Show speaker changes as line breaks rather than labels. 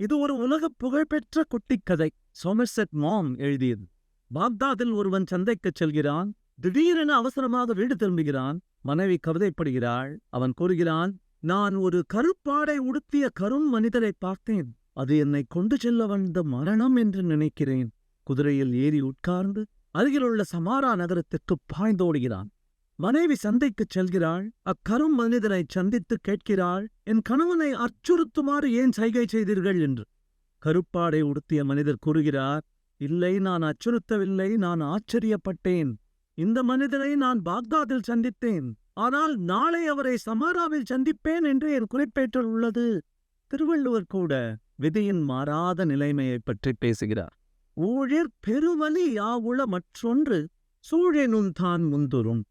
இது ஒரு உலக புகழ்பெற்ற குட்டிக்கதை. சோமர்செட் மாம் எழுதியது. பாக்தாதில் ஒருவன் சந்தைக்குச் செல்கிறான். திடீரென அவசரமாக வீடு திரும்புகிறான். மனைவி கவிதைப்படுகிறாள் அவன் கூறுகிறான் நான் ஒரு கருப்பாடை உடுத்திய கரும் மனிதரை பார்த்தேன். அது என்னை கொண்டு செல்ல வந்த மரணம் என்று நினைக்கிறேன். குதிரையில் ஏறி உட்கார்ந்து அருகிலுள்ள சமாரா நகரத்திற்கு பாய்ந்தோடுகிறான். மனைவி சந்தைக்குச் செல்கிறாள். அக்கரும் மனிதனை சந்தித்து கேட்கிறாள். என் கணவனை அச்சுறுத்துமாறு ஏன் சைகை செய்தீர்கள்? என்று. கருப்பாடை உடுத்திய மனிதர் கூறுகிறார் இல்லை நான் அச்சுறுத்தவில்லை. நான் ஆச்சரியப்பட்டேன். இந்த மனிதனை நான் பாக்தாதில் சந்தித்தேன். ஆனால் நாளை அவரை சமாராவில் சந்திப்பேன் என்று என் குறிப்பேற்றல் உள்ளது. திருவள்ளுவர் கூட விதியின் மாறாத நிலைமையைப் பற்றி பேசுகிறார். ஊழிர் பெருவலி யாவுள மற்றொன்று சூழெனும் தான் முந்துரும்